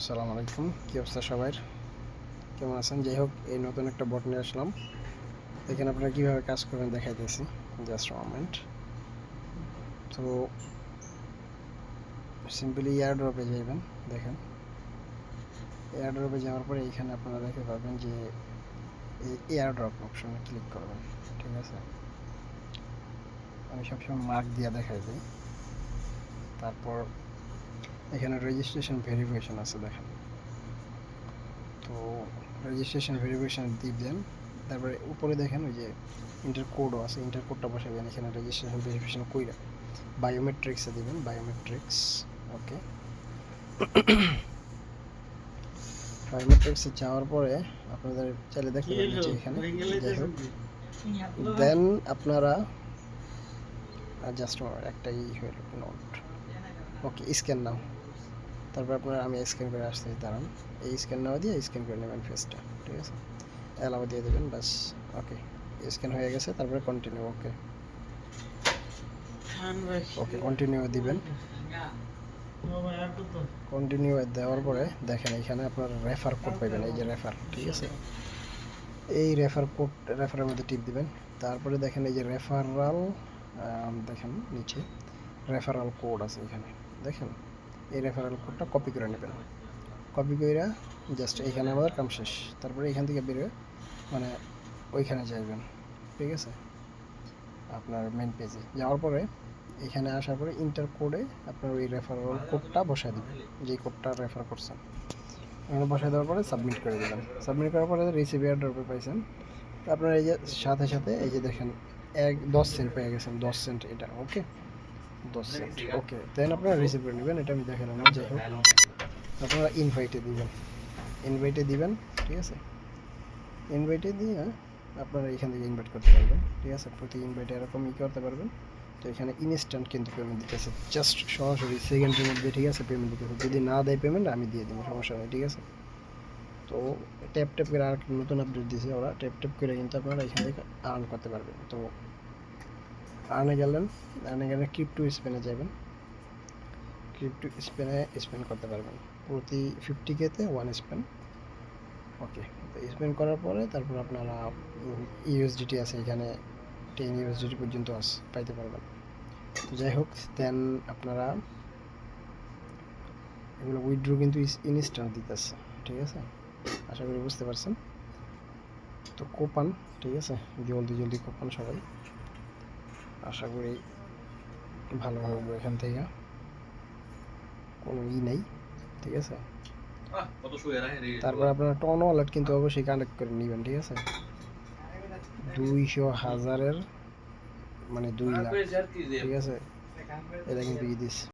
আসসালামু আলাইকুম। কী অবস্থা সবার? কেমন আছেন? যাই হোক, এই নতুন একটা বট নিয়ে আসলাম। এখানে আপনারা কীভাবে কাজ করবেন দেখাইতেছি। জাস্ট মোমেন্ট তো সিম্পলি এয়ার ড্রপে যাবেন দেখেন। এয়ার ড্রপে যাওয়ার পরে এখানে আপনারা দেখতে পাবেন যে, এই এয়ার ড্রপ অপশনে ক্লিক করবেন, ঠিক আছে? আমি সবসময় মার্ক দিয়ে দেখাই দিই। তারপর এখানে রেজিস্ট্রেশন ভেরিফিকেশন আছে দেখেন। তো রেজিস্ট্রেশন ভেরিফিকেশন দিবেন তারপরে উপরে দেখেন ওই যে ইন্টার কোডও আছে ইন্টার কোডটা বসাবেন এখানে রেজিস্ট্রেশন ভেরিফিকেশন কইরা বায়োমেট্রিক্সে দিবেন বায়োমেট্রিক্স ওকে বায়োমেট্রিক্সে যাওয়ার পরে আপনাদের চাইলে দেখতে পাবেন যে এখানে দেন আপনারা জাস্ট একটাই হলো নোট ওকে স্ক্যান নাও। তারপর আপনার আমি স্ক্যান করে আসতে দাঁড়ান। এই স্ক্যান নেওয়া দিয়ে স্ক্যান করে নেবেন ফেসটা ঠিক আছে? অ্যালাও দিয়ে দেবেন বাস ওকে স্ক্যান হয়ে গেছে, তারপরে কন্টিনিউ ওকে ওকে কন্টিনিউ দিবেন। কন্টিনিউ দেওয়ার পরে দেখেন এখানে আপনার রেফার কোড পাবেন এই যে রেফার ঠিক আছে? এই রেফার কোড রেফারের মধ্যে টিপ দিবেন। তারপরে দেখেন এই যে রেফারাল দেখেন নিচে রেফারাল কোড আছে এখানে, দেখেন? এই রেফারেল কোডটা কপি করে নেবেন। কপি করে জাস্ট এখানে আমাদের কাম শেষ। তারপরে এখান থেকে বেরোয় মানে ওইখানে যাইবেন। ঠিক আছে? আপনার মেন পেজে যাওয়ার পরে এখানে আসার পরে ইন্টার কোডে আপনার ওই রেফারেল কোডটা বসায় দেবেন। যে কোডটা রেফার করছেন। এখানে বসায় দেওয়ার পরে সাবমিট করে দেবেন। সাবমিট করার পরে রিসিভ এয়ার ড্রপে পাইছেন। আপনার এই যে সাথে সাথে এই যে দেখেন, এক দশ সেন্ট পেয়ে গেছেন, দশ সেন্ট এটা ওকে দশ সেন্ট। ওকে দেন আপনারা রিসিভ করে নেবেন এটা আমি দেখালাম না যাই হোক। আপনারা ইনভাইটে দিবেন। ইনভাইটে দিবেন ঠিক আছে? ইনভাইটে দিয়ে আপনারা এখান থেকে ইনভাইট করতে পারবেন ঠিক আছে? প্রতি ইনভাইটে এরকম ই করতে পারবেন। তো এখানে ইনস্ট্যান্ট কিন্তু পেমেন্ট দিতেছে। জাস্ট সরাসরি সেকেন্ডের মধ্যে ঠিক আছে পেমেন্ট দিতেছে। যদি না দেয় পেমেন্ট আমি দিয়ে দেবো সমস্যা নেই ঠিক আছে? তো ট্যাপ ট্যাপ করে আর একটা নতুন আপডেট দিয়েছে ওরা। ট্যাপ ট্যাপ করে কিন্তু আপনারা এখান থেকে আর্ন করতে পারবেন। তো আর্নে গেলেন আর্নে গেলে ক্রিপ্টো স্পেনে যাবেন। ক্রিপ্টো স্পেনে স্পেন্ড করতে পারবেন। প্রতি ফিফটি কেতে ওয়ান স্পেন ওকে তো স্পেন্ড করার পরে তারপর আপনারা ইউএসডিটি আছে এখানে টেন ইউএসডিটি পর্যন্ত আস, পাইতে পারবেন। তো যাই হোক দেন আপনারা এগুলো উইথড্রো কিন্তু ইনস্ট্যান্ট দিতেছে, ঠিক আছে? আশা করি বুঝতে পারছেন। তো কোপান ঠিক আছে? জলদি জলদি কোপান সবাই। আশা করি ভালো হবে এখান থেকে। কোনো ই নেই ঠিক আছে? তারপর আপনার টন ওয়ালেট কিন্তু অবশ্যই কানেক্ট করে নেবেন ঠিক আছে? দুইশো হাজারের মানে দুই লাখ ঠিক আছে? এটা কিন্তু ই দিস।